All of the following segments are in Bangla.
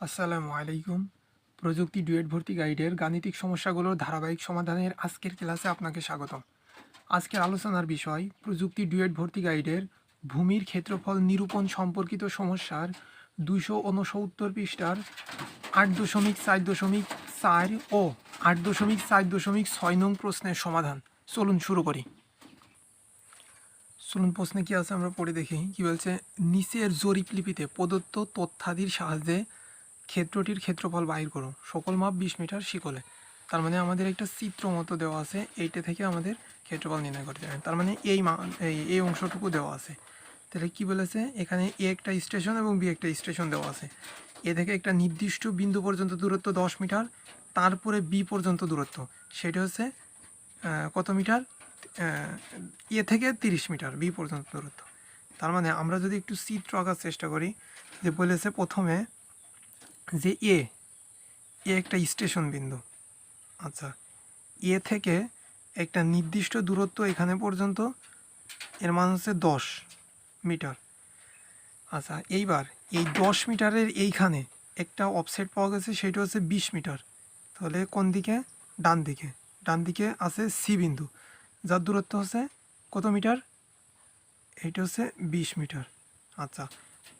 আসসালামু আলাইকুম। প্রযুক্তি ডুয়েট ভর্তি গাইডের গাণিতিক সমস্যাগুলোর ধারাবাহিক সমাধানের আজকের ক্লাসে আপনাকে স্বাগতম। আজকের আলোচনার বিষয়, প্রযুক্তি ডুয়েট ভর্তি গাইডের ভূমির ক্ষেত্রফল নিরূপণ সম্পর্কিত সমস্যার দুশো উনসত্তর পৃষ্ঠার আট দশমিক চার দশমিক চার ও আট দশমিক চার দশমিক ছয় নং প্রশ্নের সমাধান। চলুন শুরু করি। চলুন প্রশ্নে কী আছে আমরা পড়ে দেখি। কী বলছে? নিচের জরিপলিপিতে প্রদত্ত তথ্যাদির সাহায্যে ক্ষেত্রটির ক্ষেত্রফল বাহির করো। সকল মাপ বিশ মিটার শিকলে। তার মানে আমাদের একটা চিত্র মতো দেওয়া আছে, এইটা থেকে আমাদের ক্ষেত্রফল নির্ণয় করতে হবে। তার মানে এই এই অংশটুকু দেওয়া আছে। তাহলে কি বলেছে? এখানে এ একটা স্টেশন এবং বি একটা স্টেশন দেওয়া আছে। এ থেকে একটা নির্দিষ্ট বিন্দু পর্যন্ত দূরত্ব দশ মিটার, তারপরে বি পর্যন্ত দূরত্ব। সেটা হচ্ছে কত মিটার? এ থেকে তিরিশ মিটার বি পর্যন্ত দূরত্ব। তার মানে আমরা যদি একটু চিত্র আঁকার চেষ্টা করি, যে বলেছে প্রথমে যে এ এ একটা স্টেশন বিন্দু। আচ্ছা এ থেকে একটা নির্দিষ্ট দূরত্ব এখানে পর্যন্ত, এর মান হচ্ছে দশ মিটার। আচ্ছা এইবার এই দশ মিটারের এইখানে একটা অফসেট পাওয়া গেছে, সেটা হচ্ছে বিশ মিটার। তাহলে কোন দিকে? ডান দিকে। ডান দিকে আছে সি বিন্দু, যার দূরত্ব হচ্ছে কত মিটার? এইটা হচ্ছে বিশ মিটার। আচ্ছা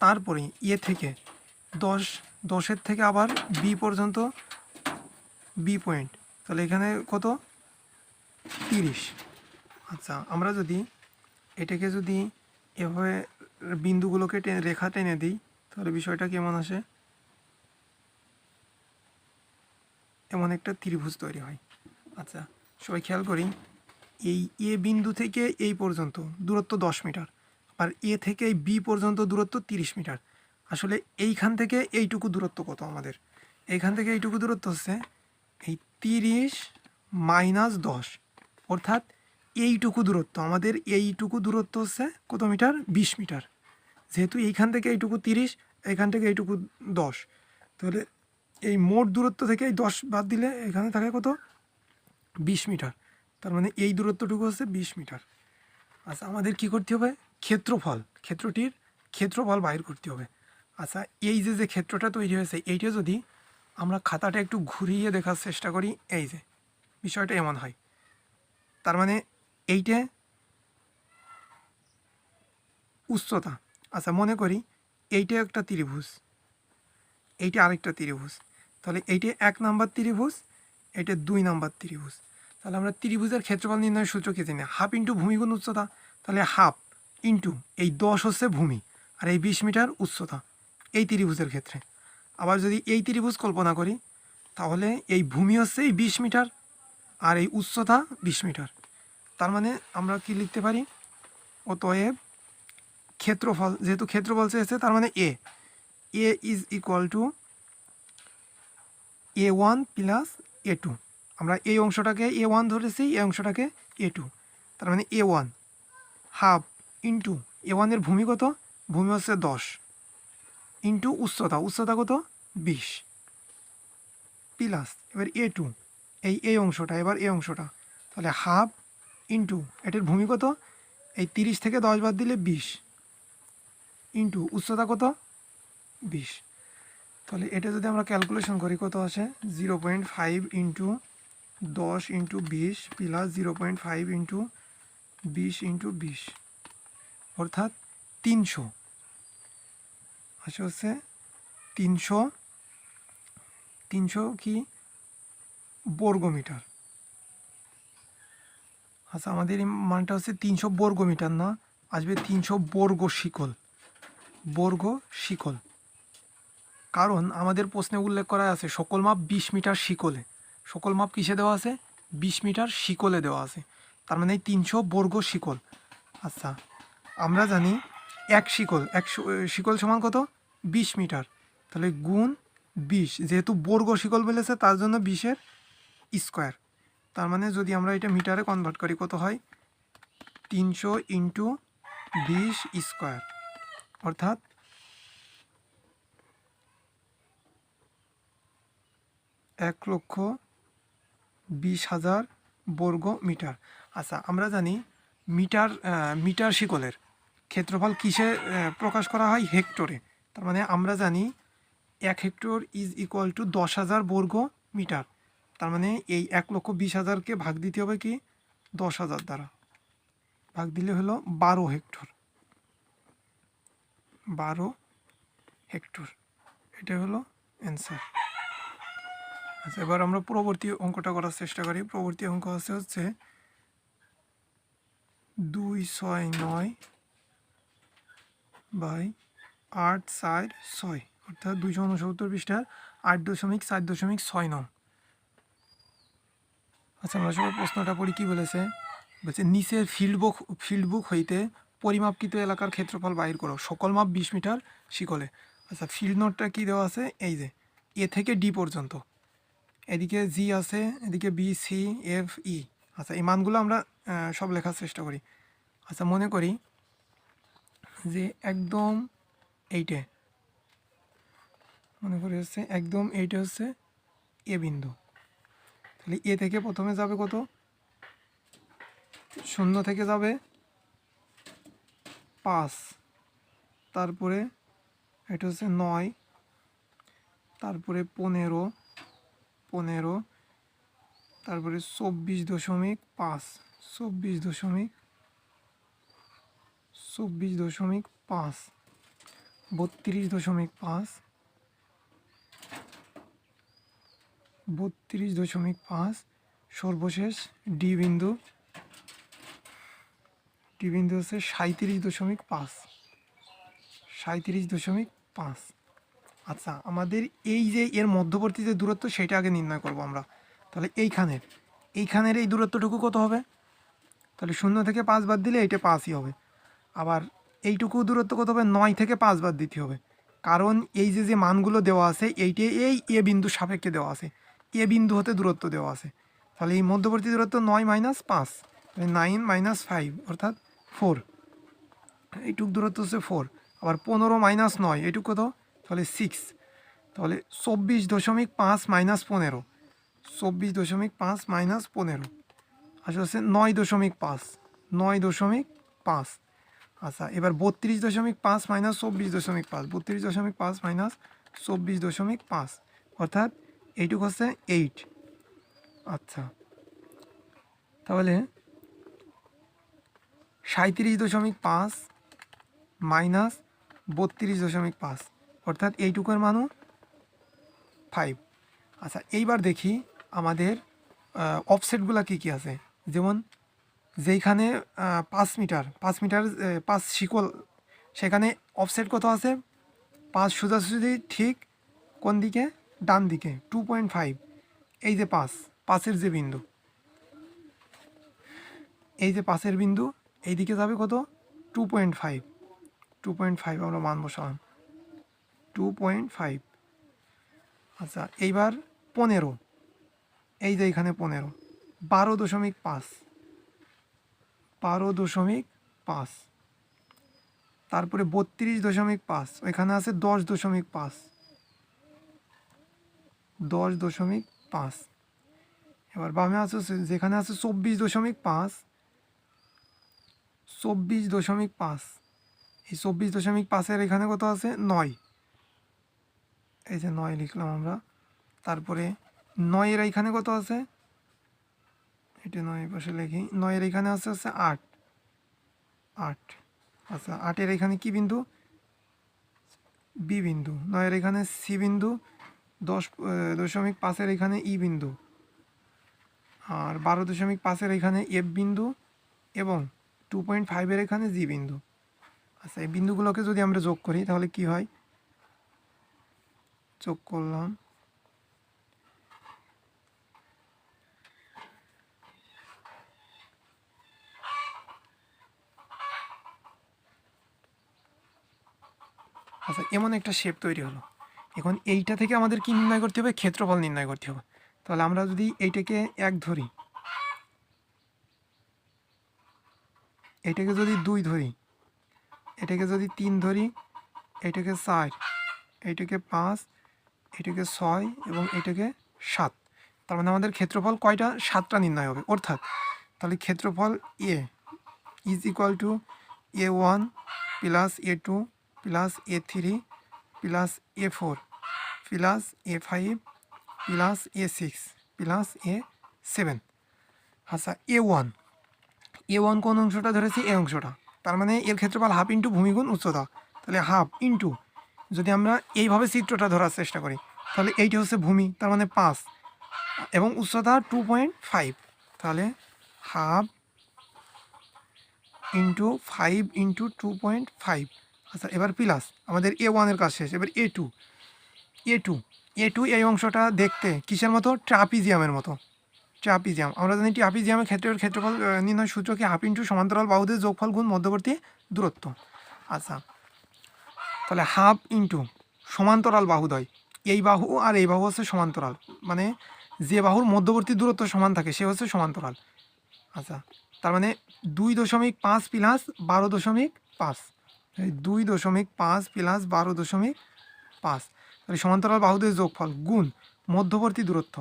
তারপরে এ থেকে দশ দশের থেকে আবার বি পর্যন্ত বি পয়েন্ট তাহলে এখানে কত? তিরিশ। আচ্ছা আমরা যদি এটাকে যদি এভাবে বিন্দুগুলোকে টেনে, রেখা টেনে দিই, তাহলে বিষয়টা কেমন আসে? এমন একটা ত্রিভুজ তৈরি হয়। আচ্ছা সবাই খেয়াল করি, এই এ বিন্দু থেকে এই পর্যন্ত, দূরত্ব দশ মিটার আর এ থেকে বি পর্যন্ত দূরত্ব তিরিশ মিটার। আসলে এইখান থেকে এইটুকু দূরত্ব কত আমাদের? এইখান থেকে এইটুকু দূরত্ব হচ্ছে এই তিরিশ মাইনাস দশ। অর্থাৎ এইটুকু দূরত্ব, আমাদের এইটুকু দূরত্ব হচ্ছে কত মিটার? বিশ মিটার। যেহেতু এইখান থেকে এইটুকু তিরিশ, এখান থেকে এইটুকু দশ। তাহলে এই মোট দূরত্ব থেকে এই দশ বাদ দিলে এখানে থাকে কত? বিশ মিটার। তার মানে এই দূরত্বটুকু হচ্ছে বিশ মিটার। আচ্ছা আমাদের কি করতে হবে? ক্ষেত্রফল। ক্ষেত্রটির ক্ষেত্রফল বাইর করতে হবে। আচ্ছা এই যে যে ক্ষেত্রটা তৈরি হয়েছে, এইটা যদি আমরা খাতাটা একটু ঘুরিয়ে দেখার চেষ্টা করি, এই যে, বিষয়টা এমন হয়। তার মানে এইটা উচ্চতা। আচ্ছা মনে করি এইটা একটা ত্রিভুজ। এইটা আরেকটা ত্রিভুজ। তাহলে এইটা এক নাম্বার ত্রিভুজ এটা দুই নাম্বার ত্রিভুজ। তাহলে আমরা ত্রিভুজের ক্ষেত্রফল নির্ণয়ের সূত্র কি জানি? হাফ ইন্টু ভূমিগুণ উচ্চতা। তাহলে হাফ ইন্টু, এই দশ হচ্ছে ভূমি, আর এই বিশ মিটার উচ্চতা। এই ত্রিভুজের ক্ষেত্রে। আবার যদি এই ত্রিভুজ কল্পনা করি, তাহলে এই ভূমি হচ্ছে এই বিশ মিটার আর এই উচ্চতা বিশ মিটার। তার মানে আমরা কি লিখতে পারি? অতএব ক্ষেত্রফল, যেহেতু ক্ষেত্রফল চেয়েছে, তার মানে A A is equal to A one plus A two আমরা এই অংশটাকে এ ওয়ান ধরেছি, এই অংশটাকে এ টু তার মানে A one half into A ওয়ানের ভূমি কত? ভূমি হচ্ছে দশ। ইন্টু উচ্চতা উচ্চতা কত? বিশ। প্লাস, এবার এ টু, এই এই অংশটা, এবার এই অংশটা। তাহলে হাফ ইন্টু, এটার ভূমি কত? এই তিরিশ থেকে দশ বাদ দিলে বিশ। ইন্টু উচ্চতা কত? বিশ। তাহলে এটা যদি আমরা ক্যালকুলেশন করি, কত আছে জিরো পয়েন্ট ফাইভ ইন্টু দশ ইন্টু বিশ plus zero point five into বিশ ইন্টু বিশ। অর্থাৎ তিনশো। আসে হচ্ছে তিনশো তিনশো কি বর্গ মিটার আচ্ছা আমাদের এই মানটা হচ্ছে তিনশো বর্গ মিটার না? আসবে তিনশো বর্গ শিকল। বর্গ শিকল। কারণ আমাদের প্রশ্নে উল্লেখ করা আছে, সকল মাপ বিশ মিটার শিকলে। সকল মাপ কিসে দেওয়া আছে? বিশ মিটার শিকলে দেওয়া আছে। তার মানে তিনশো বর্গ শিকল। আচ্ছা আমরা জানি এক শিকল এক শিকল সমান কত? বিশ মিটার। তাহলে গুণ বিশ, যেহেতু বর্গ শিকল বলেছে তার জন্য বিশের স্কোয়ার তার মানে যদি আমরা এটা মিটারে কনভার্ট করি, কত হয়? তিনশো ইন্টু বিশ স্কোয়ার অর্থাৎ এক লক্ষ বিশ হাজার বর্গ মিটার। আচ্ছা আমরা জানি মিটার মিটার শিকলের ক্ষেত্রফল কিসে প্রকাশ করা হয়? হেক্টরে। তার মানে আমরা জানি এক হেক্টর ইজ ইকুয়াল টু দশ হাজার বর্গ মিটার। তার মানে এই এক লক্ষ বিশ হাজারকে ভাগ দিতে হবে কি? দশ হাজার দ্বারা। ভাগ দিলে হলো বারো হেক্টর। বারো হেক্টর। এটা হলো অ্যান্সার আচ্ছা এবার আমরা পরবর্তী অঙ্কটা করার চেষ্টা করি। পরবর্তী অঙ্ক আছে হচ্ছে দুই ছয় নয় বাই আট চার ছয়, অর্থাৎ দুইশো উনসত্তর পৃষ্ঠার আট দশমিক চার দশমিক ছয় নং। আচ্ছা আমরা সবাই প্রশ্নটা পড়ি, কী বলেছে? বলছে নিচের ফিল্ড বুক ফিল্ড বুক হইতে পরিমাপকৃত এলাকার ক্ষেত্রফল বাইর করো। সকল মাপ বিশ মিটার শিকলে। আচ্ছা ফিল্ড নোটটা কী দেওয়া আছে? এই যে, এ থেকে ডি পর্যন্ত। এদিকে জি আছে, এদিকে বি, সি, এফ, ই। আচ্ছা এই মানগুলো আমরা সব লেখার চেষ্টা করি। আচ্ছা মনে করি যে একদম এইটে। মনে করি হচ্ছে একদম এইটা হচ্ছে এ বিন্দু। তাহলে এ থেকে প্রথমে যাবে কত? শূন্য থেকে যাবে পাঁচ। তারপরে এটা হচ্ছে নয়। তারপরে পনেরো পনেরো। তারপরে চব্বিশ দশমিক পাঁচ। চব্বিশ দশমিক চব্বিশ দশমিক পাঁচ। বত্রিশ দশমিক পাঁচ। বত্রিশ দশমিক পাঁচ, সর্বশেষ ডি বিন্দু। ডি বিন্দু হচ্ছে সাঁত্রিশ দশমিক পাঁচ। সাঁত্রিশ দশমিক পাঁচ। আচ্ছা আমাদের এই যে এর মধ্যবর্তী যে দূরত্ব, সেটা আগে নির্ণয় করব আমরা। তাহলে এইখানের এইখানের এই দূরত্বটুকু কত হবে? তাহলে শূন্য থেকে পাঁচ বাদ দিলে এইটা পাঁচই হবে। আবার এইটুকু দূরত্ব কত হবে, নয় থেকে পাঁচ বাদ দিতে হবে। কারণ এই যে যে মানগুলো দেওয়া আছে, এইটে, এই এ বিন্দু সাপেক্ষে দেওয়া আছে। এ বিন্দু হতে দূরত্ব দেওয়া আছে। তাহলে এই মধ্যবর্তী দূরত্ব নয় মাইনাস পাঁচ নাইন মাইনাস ফাইভ, অর্থাৎ ফোর। এইটুক দূরত্ব হচ্ছে ফোর, আবার পনেরো মাইনাস নয়, এইটুক কত? তাহলে সিক্স। তাহলে চব্বিশ দশমিক পাঁচ মাইনাস পনেরো, চব্বিশ দশমিক পাঁচ মাইনাস পনেরো। আচ্ছা হচ্ছে নয় দশমিক পাঁচ, নয় দশমিক পাঁচ। আচ্ছা এবার বত্রিশ দশমিক পাঁচ মাইনাস চব্বিশ দশমিক পাঁচ, বত্রিশ দশমিক পাঁচ মাইনাস চব্বিশ দশমিক পাঁচ, অর্থাৎ এইটুক হচ্ছে এইট আচ্ছা তাহলে সাঁত্রিশ দশমিক পাঁচ মাইনাস বত্রিশ দশমিক পাঁচ, অর্থাৎ এইটুকুর মানও ফাইভ আচ্ছা এইবার দেখি আমাদের অফসেটগুলো কী কী আছে? যেমন যেইখানে পাঁচ মিটার পাঁচ মিটার পাঁচ শিকল। সেখানে অফসেট কত আছে? পাঁচ সোজাসুজি ঠিক কোন দিকে? ডান দিকে টু পয়েন্ট ফাইভ এই যে পাঁচ, পাঁচের যে বিন্দু। এই যে পাঁচের বিন্দু, এই দিকে যাবে কত? Two point five two point five আমরা মান বসালাম। টু পয়েন্ট ফাইভ আচ্ছা এইবার পনেরো। এই যে এখানে পনেরো। বারো দশমিক পাঁচ। বারো দশমিক পাঁচ তারপরে বত্রিশ দশমিক পাঁচ, ওইখানে আছে দশ দশমিক পাঁচ। দশ দশমিক পাঁচ। এবার বামে আছে যেখানে আছে চব্বিশ দশমিক পাঁচ, চব্বিশ দশমিক পাঁচ। এই চব্বিশ দশমিক পাঁচের এখানে কত আছে? নয়। এই যে নয় লিখলাম আমরা। তারপরে নয়ের এইখানে কত আছে? এটা নয় পাশে লিখি। নয়ের এখানে আছে হচ্ছে আট। আট। আচ্ছা আটের এখানে কি বিন্দু? বি বিন্দু। নয়ের এখানে সি বিন্দু, দশ দশমিক পাঁচের এখানে ই বিন্দু। আর বারো দশমিক পাঁচের এখানে এফ বিন্দু এবং টু পয়েন্ট ফাইভের এখানে জি বিন্দু। আচ্ছা এই বিন্দুগুলোকে যদি আমরা যোগ করি, তাহলে কি হয়? যোগ করলাম। আচ্ছা এমন একটা শেপ তৈরি হলো। এখন এইটা থেকে আমাদের কি নির্ণয় করতে হবে? ক্ষেত্রফল নির্ণয় করতে হবে। তাহলে আমরা যদি এইটাকে এক ধরি, এটাকে যদি দুই ধরি, এটাকে যদি তিন ধরি, এটাকে চার, এটাকে পাঁচ, এটাকে ছয় এবং এটাকে সাত, তার মানে আমাদের ক্ষেত্রফল কয়টা? সাতটা নির্ণয় হবে। অর্থাৎ, তাহলে ক্ষেত্রফল A is equal to A one plus A two plus A three, plus A four, plus A five, plus A six, plus A seven. আচ্ছা এ ওয়ান। এ ওয়ান কোন অংশটা ধরেছি? এই অংশটা। তার মানে এর ক্ষেত্রফল হাফ ইন্টু ভূমিগুণ উচ্চতা। তাহলে হাফ ইন্টু, যদি আমরা এইভাবে চিত্রটা ধরার চেষ্টা করি, তাহলে এইটা হচ্ছে ভূমি, তার মানে পাঁচ। এবং উচ্চতা টু পয়েন্ট ফাইভ। তাহলে half into five into two point five. আচ্ছা এবার প্লাস আমাদের এ ওয়ানের কাজ শেষ, এবার A two A two A two এই অংশটা দেখতে কিসের মতো? ট্রাপিজিয়ামের মতো। ট্রাপিজিয়াম, আমরা জানি ট্রাপিজিয়ামের ক্ষেত্রের ক্ষেত্রফল নির্ণয় সূত্রকে হাফ ইন্টু সমান্তরাল বাহুদের যোগফল গুণ মধ্যবর্তী দূরত্ব। আচ্ছা তাহলে হাফ ইন্টু সমান্তরাল বাহুদয়, এই বাহু আর এই বাহু হচ্ছে সমান্তরাল মানে যে বাহুর মধ্যবর্তী দূরত্ব সমান থাকে, সে হচ্ছে সমান্তরাল। আচ্ছা তার মানে দুই দশমিক পাঁচ প্লাস বারো দশমিক পাঁচ। দুই দশমিক পাঁচ প্লাস বারো দশমিক পাঁচ। তাহলে সমান্তরাল বাহুদের যোগফল গুণ মধ্যবর্তী দূরত্ব।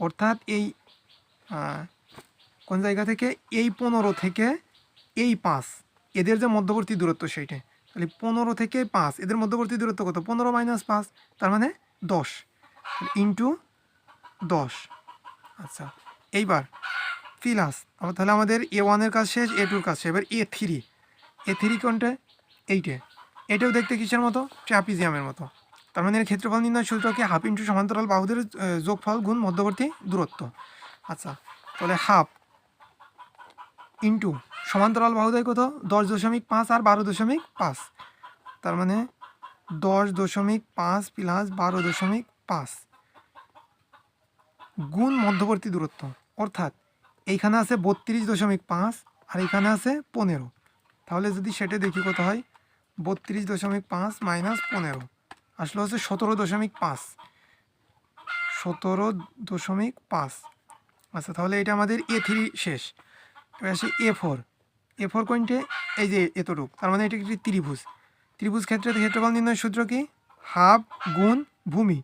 অর্থাৎ এই কোন জায়গা থেকে? এই পনেরো থেকে এই পাঁচ। এদের যে মধ্যবর্তী দূরত্ব সেইটা। তাহলে পনেরো থেকে পাঁচ। এদের মধ্যবর্তী দূরত্ব কত? পনেরো মাইনাস পাঁচ, তার মানে দশ। ইন্টু দশ। আচ্ছা এইবার প্লাস। তাহলে আমাদের এ ওয়ানের কাজ শেষ এ টুর কাজ শেষ। এবার এ থ্রি এ থ্রি কোনটা? এইটে। এটাও দেখতে কিসের মতো? ট্র্যাপিজিয়ামের মতো। তার মানে এর ক্ষেত্রফল নির্ণয় সূত্রকে হাফ ইন্টু সমান্তরাল বাহুদের যোগফল গুণ মধ্যবর্তী দূরত্ব। আচ্ছা তাহলে হাফ ইন্টু সমান্তরাল বাহুদের কত? দশ দশমিক পাঁচ আর বারো দশমিক পাঁচ। তার মানে দশ দশমিক পাঁচ প্লাস বারো দশমিক পাঁচ গুণ মধ্যবর্তী দূরত্ব। অর্থাৎ এইখানে আছে বত্রিশ দশমিক পাঁচ আর এখানে আছে পনেরো। তাহলে যদি সেটা দেখি কত হয়? বত্রিশ দশমিক পাঁচ মাইনাস পনেরো। আসলে হচ্ছে সতেরো দশমিক পাঁচ। সতেরো দশমিক পাঁচ। আচ্ছা তাহলে এটা আমাদের এ থ্রি শেষ। এবার আসি এ ফোর এ ফোর কোনটে এই যে এতটুক, তার মানে এটা একটি ত্রিভুজ। ত্রিভুজ ক্ষেত্রে ক্ষেত্রফল নির্ণয় সূত্র কি? হাফ গুণ ভূমি।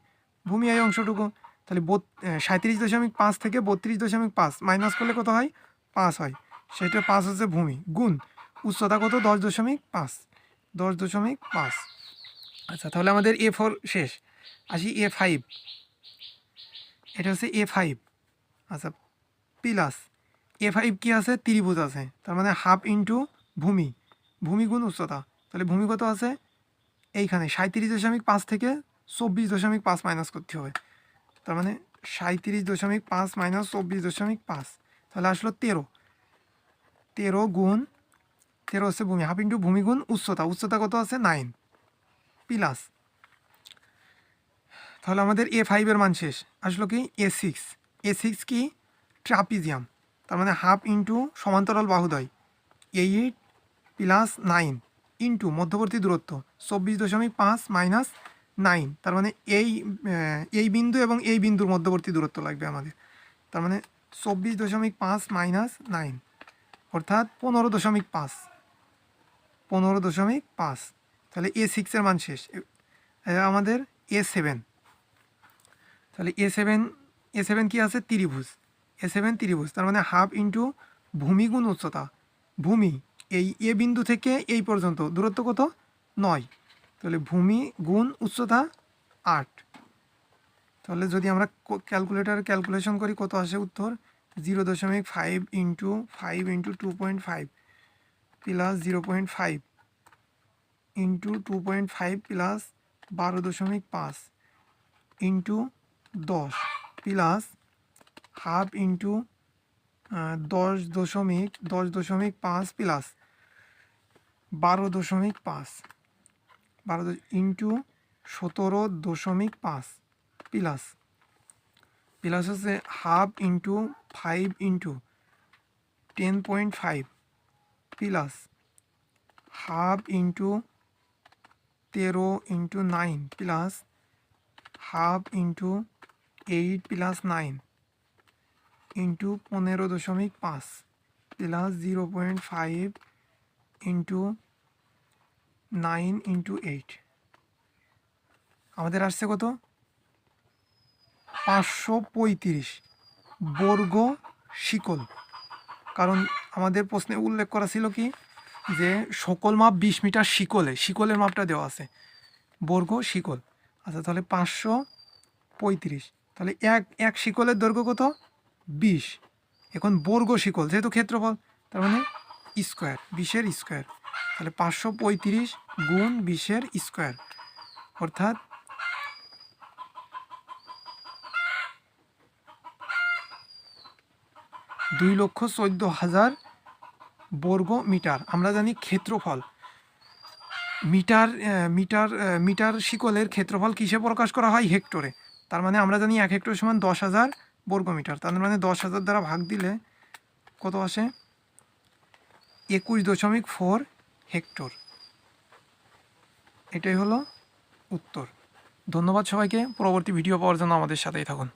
ভূমি এই অংশটুকু। তাহলে সাঁত্রিশ দশমিক পাঁচ থেকে বত্রিশ দশমিক পাঁচ। মাইনাস করলে কত হয়? পাঁচ হয়। সেটা পাঁচ হচ্ছে ভূমি। গুণ। উচ্চতা কত? দশ দশমিক পাঁচ। দশ দশমিক পাঁচ। আচ্ছা তাহলে আমাদের এ ফোর শেষ। আসি এ ফাইভ এটা হচ্ছে এ ফাইভ আচ্ছা প্লাস এ ফাইভ কী আছে? ত্রিভুজ আছে। তার মানে হাফ ইন্টু ভূমি। ভূমি গুণ উচ্চতা। তাহলে ভূমি কত আছে? এইখানে সাঁত্রিশ দশমিক পাঁচ থেকে চব্বিশ দশমিক পাঁচ মাইনাস করতে হবে। তার মানে সাঁত্রিশ দশমিক পাঁচ মাইনাস চব্বিশ দশমিক পাঁচ। তাহলে আসলো তেরো। তেরো গুণ তেরো হচ্ছে ভূমি হাফ ইন্টু ভূমি গুণ উচ্চতা উচ্চতা কত আছে? নাইন। প্লাস। তাহলে আমাদের এ ফাইভের মান শেষ। আসলো কি? এ সিক্স এ সিক্স কি? ট্রাপিজিয়াম। তার মানে হাফ ইন্টু সমান্তরাল বাহুদয়। এইট প্লাস নাইন ইন্টু মধ্যবর্তী দূরত্ব। চব্বিশ দশমিক পাঁচ মাইনাস নাইন তার মানে এই এই বিন্দু এবং এই বিন্দুর মধ্যবর্তী দূরত্ব লাগবে আমাদের। তার মানে চব্বিশ দশমিক পাঁচ মাইনাস নাইন অর্থাৎ পনেরো দশমিক পাঁচ। পনেরো দশমিক পাঁচ। তাহলে এ সিক্সের মান শেষ। আমাদের এ সেভেন তাহলে এ সেভেন এ সেভেন কী আছে? ত্রিভুজ। এ সেভেন ত্রিভুজ। তার মানে হাফ ইন্টু ভূমি গুণ উচ্চতা। ভূমি, এই এ বিন্দু থেকে এই পর্যন্ত। দূরত্ব কত? নয়। তাহলে ভূমি গুণ উচ্চতা আট। তাহলে যদি আমরা ক্যালকুলেটার ক্যালকুলেশন করি, কত আসে উত্তর? জিরো দশমিক five into five into two point five plus zero point five into two point five plus বারো দশমিক পাঁচ ইন্টু দশ প্লাস হাফ ইন্টু দশ দশমিক দশ দশমিক পাঁচ প্লাস বারো দশমিক পাঁচ বারো ইন্টু সতেরো দশমিক পাঁচ প্লাস প্লাস হচ্ছে half into five into ten point five plus half into তেরো into nine plus half into eight plus nine into পনেরো দশমিক পাঁচ plus zero point five into nine into eight আমাদের আসছে কত? পাঁচশো পঁয়ত্রিশ বর্গ শিকল। কারণ আমাদের প্রশ্নে উল্লেখ করা ছিল কি? যে সকল মাপ বিশ মিটার শিকলে, শিকলের মাপটা দেওয়া আছে। বর্গ শিকল। আচ্ছা তাহলে পাঁচশো পঁয়ত্রিশ। তাহলে এক এক শিকলের দৈর্ঘ্য কত? বিশ। এখন বর্গ শিকল, যেহেতু ক্ষেত্রফল, তার মানে স্কোয়ার, বিশের স্কোয়ার। তাহলে পাঁচশো পঁয়ত্রিশ গুণ বিশের স্কোয়ার। অর্থাৎ দুই লক্ষ চোদ্দ হাজার বর্গ মিটার। আমরা জানি ক্ষেত্রফল। মিটার মিটার মিটার শিকলের ক্ষেত্রফল কিসে প্রকাশ করা হয়? হেক্টরে। তার মানে আমরা জানি এক হেক্টর সমান দশ হাজার বর্গ মিটার। তার মানে দশ হাজার দ্বারা ভাগ দিলে কত আসে? একুশ দশমিক ফোর হেক্টর। এটাই হলো উত্তর। ধন্যবাদ সবাইকে। পরবর্তী ভিডিও পাওয়ার জন্য আমাদের সাথেই থাকুন।